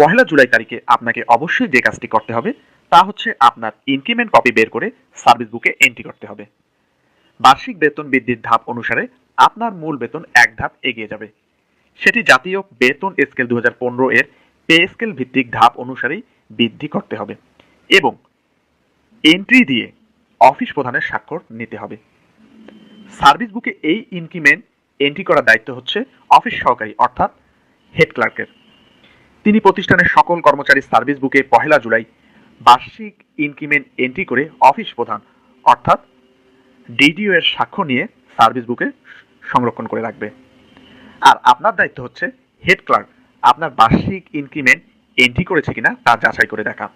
পহেলা জুলাই তারিখে আপনাকে অবশ্যই যে কাজটি করতে হবে, তা হচ্ছে আপনার ইনক্রিমেন্ট কপি বের করে সার্ভিস বুকে এন্ট্রি করতে হবে। বার্ষিক বেতন বৃদ্ধির ধাপ অনুসারে আপনার মূল বেতন এক ধাপ এগিয়ে যাবে। সেটি জাতীয় বেতন স্কেল দু হাজার পনেরো এর পে স্কেল ভিত্তিক ধাপ অনুসারেই বৃদ্ধি করতে হবে এবং এন্ট্রি দিয়ে অফিস প্রধানের স্বাক্ষর নিতে হবে। সার্ভিস বুকে এই ইনক্রিমেন্ট এন্ট্রি করার দায়িত্ব হচ্ছে অফিস সহকারী, অর্থাৎ হেড ক্লার্কের তিনি প্রতিষ্ঠানের সকল কর্মচারী সার্ভিস বুকে পহেলা জুলাই বার্ষিক ইনক্রিমেন্ট এন্ট্রি করে অফিস প্রধান, অর্থাৎ ডিডিও এর সাক্ষ্য নিয়ে সার্ভিস বুকে সংরক্ষণ করে রাখবে। আর আপনার দায়িত্ব হচ্ছে হেড ক্লার্ক, আপনার বার্ষিক ইনক্রিমেন্ট এন্ট্রি করেছে কিনা তা যাচাই করে দেখা।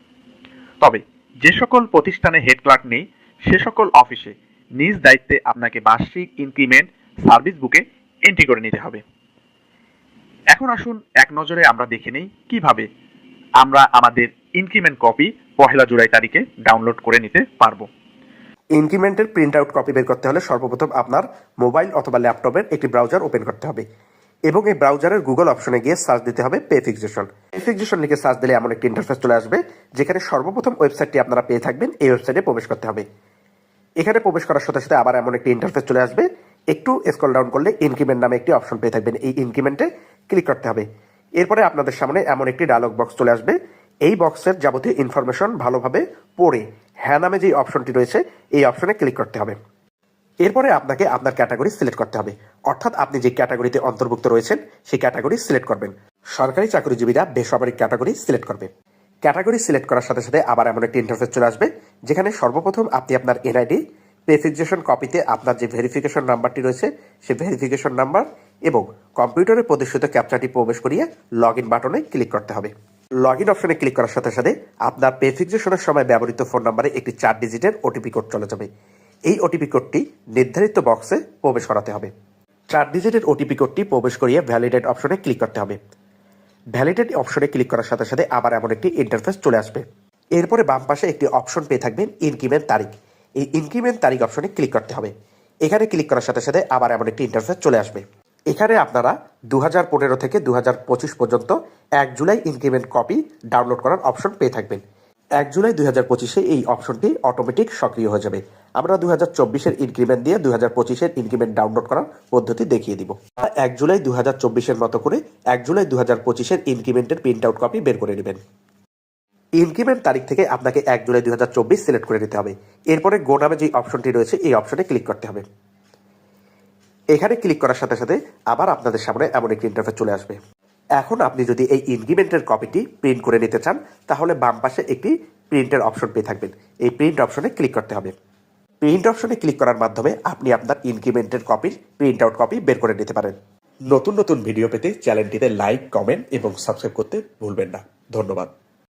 তবে যে সকল প্রতিষ্ঠানে হেড ক্লার্ক নেই, সে সকল অফিসে নিজ দায়িত্বে আপনাকে বার্ষিক ইনক্রিমেন্ট সার্ভিস বুকে এন্ট্রি করে নিতে হবে। এখন আসুন এক নজরে আমরা দেখে নেই কীভাবে আমরা আমাদের ইনক্রিমেন্ট কপি পহেলা জুলাই তারিখে ডাউনলোড করে নিতে পারব। ইনক্রিমেন্টের প্রিন্ট আউট কপি বের করতে হলে সর্বপ্রথম আপনার মোবাইল অথবা ল্যাপটপের একটি ব্রাউজার ওপেন করতে হবে এবং এই ব্রাউজারের গুগল অপশনে গিয়ে সার্চ দিতে হবে পে ফিক্সেশন পে ফিক্সেশন লিখে সার্চ দিলে এমন একটি ইন্টারফেস চলে আসবে যেখানে সর্বপ্রথম ওয়েবসাইটটি আপনারা পেয়ে থাকবেন, এই ওয়েবসাইটে প্রবেশ করতে হবে। এখানে প্রবেশ করার সাথে সাথে আবার এমন একটি ইন্টারফেস চলে আসবে, একটু স্ক্রল ডাউন করলে ইনক্রিমেন্ট নামে একটি অপশন পেয়ে থাকবেন। এই ইনক্রিমেন্টে ক্লিক করতে হবে। এরপরে আপনাদের সামনে এমন একটি ডায়লগ বক্স চলে আসবে। এই বক্সের যাবতীয় ইনফরমেশন ভালোভাবে পড়ে হ্যাঁ নামে যে অপশনটি রয়েছে, এই অপশনে ক্লিক করতে হবে। এরপরে আপনাকে আপনার ক্যাটাগরি সিলেক্ট করতে হবে। অর্থাৎ আপনি যে ক্যাটাগরিতে অন্তর্ভুক্ত রয়েছেন, সেই ক্যাটাগরি সিলেক্ট করবেন। সরকারি চাকরিজীবীরা বেসরকারি ক্যাটাগরি সিলেক্ট করবে। ক্যাটাগরি সিলেক্ট করার সাথে সাথে আবার এমন একটি ইন্টারফেস চলে আসবে, যেখানে সর্বপ্রথম আপনি আপনার এনআইডি প্রেফিক্সেশন কপিতে আপনার যে ভেরিফিকেশন নাম্বারটি রয়েছে, সেই ভেরিফিকেশন নাম্বার এবং কম্পিউটারে প্রদর্শিত ক্যাপচারটি প্রবেশ করিয়ে লগ ইন বাটনে ক্লিক করতে হবে। লগ ইন অপশনে ক্লিক করার সাথে সাথে আপনার প্রেফিক্সেশনের সময় ব্যবহৃত ফোন নাম্বারে একটি চার ডিজিটের ওটিপি কোড চলে যাবে। এই ওটিপি কোডটি নির্ধারিত বক্সে প্রবেশ করাতে হবে। চার ডিজিটের ওটিপি কোডটি প্রবেশ করিয়ে ভ্যালিডেট অপশনে ক্লিক করতে হবে। ভ্যালিডেট অপশনে ক্লিক করার সাথে সাথে আবার এমন একটি ইন্টারফেস চলে আসবে। এরপরে বাম পাশে একটি অপশন পেয়ে থাকবেন ইনকিমের তারিখ। এই ইনক্রিমেন্ট তারিখ অপশনে ক্লিক করতে হবে। এখানে ক্লিক করার সাথে সাথে আবার এমন একটি ইন্টারফেস চলে আসবে। এখানে আপনারা দু হাজার পনেরো থেকে দু হাজার পঁচিশ পর্যন্ত এক জুলাই ইনক্রিমেন্ট কপি ডাউনলোড করার অপশন পেয়ে থাকবেন। এক জুলাই দুই হাজার পঁচিশে এই অপশনটি অটোমেটিক সক্রিয় হয়ে যাবে। আমরা দু হাজার চব্বিশের ইনক্রিমেন্ট দিয়ে দু হাজার পঁচিশের ইনক্রিমেন্ট ডাউনলোড করার পদ্ধতি দেখিয়ে দিব। এক জুলাই দু হাজার চব্বিশের মতো করে এক জুলাই দু হাজার পঁচিশের ইনক্রিমেন্টের প্রিন্ট আউট কপি বের করে নেবেন। ইনক্রিমেন্ট তারিখ থেকে আপনাকে এক জুলাই দুই হাজার চব্বিশ সিলেক্ট করে নিতে হবে। এরপরে গো নামে যে অপশনটি রয়েছে, এই অপশনে ক্লিক করতে হবে। এখানে ক্লিক করার সাথে সাথে আবার আপনাদের সামনে এমন একটি ইন্টারফেস চলে আসবে। এখন আপনি যদি এই ইনক্রিমেন্টের কপিটি প্রিন্ট করে নিতে চান, তাহলে বাম পাশে একটি প্রিন্টের অপশন পেয়ে থাকবেন। এই প্রিন্ট অপশনে ক্লিক করতে হবে। প্রিন্ট অপশনে ক্লিক করার মাধ্যমে আপনি আপনার ইনক্রিমেন্টের কপির প্রিন্ট আউট কপি বের করে নিতে পারেন। নতুন নতুন ভিডিও পেতে চ্যানেলটিতে লাইক কমেন্ট এবং সাবস্ক্রাইব করতে ভুলবেন না। ধন্যবাদ।